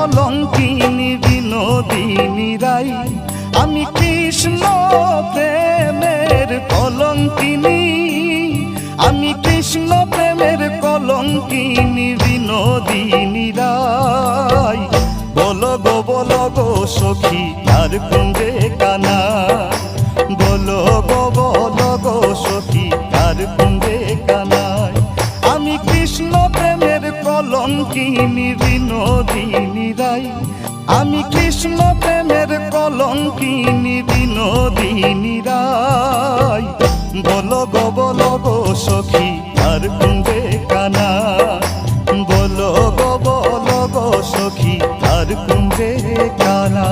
কলঙ্কিনী বিনোদিনী রাই। আমি কৃষ্ণ প্রেমের কলঙ্কিনী আমি কৃষ্ণ প্রেমের কলঙ্কিনী বিনোদিনী রাই। বলো গো বলো গো সখী আর কুন্দে কানা। বলো গো বলো গো সখী আর কুন্দে কলঙ্কিনী বিনোদিনী রাই। আমি কৃষ্ণ প্রেমের কলঙ্কিনী বিনোদিনী রাই। বল গো বল গো সখী, আর কুন্দে কানা। বল গো বল গো সখী, আর কুন্দে কানা।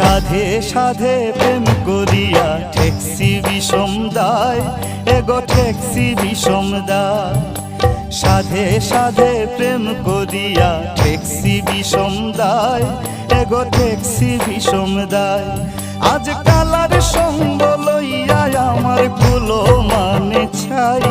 সাধে সাধে প্রেম করিয়া ঠেকসি বিষম দায়, এগো ঠেকসি বিষম দায়। সাধে সাধে প্রেম করিয়া ঠেকসি বিষম দায়, এগো ঠেকসি বিষম দায়। আজ কালার সঙ্গ লইয়া আমার কুলো মানে ছাই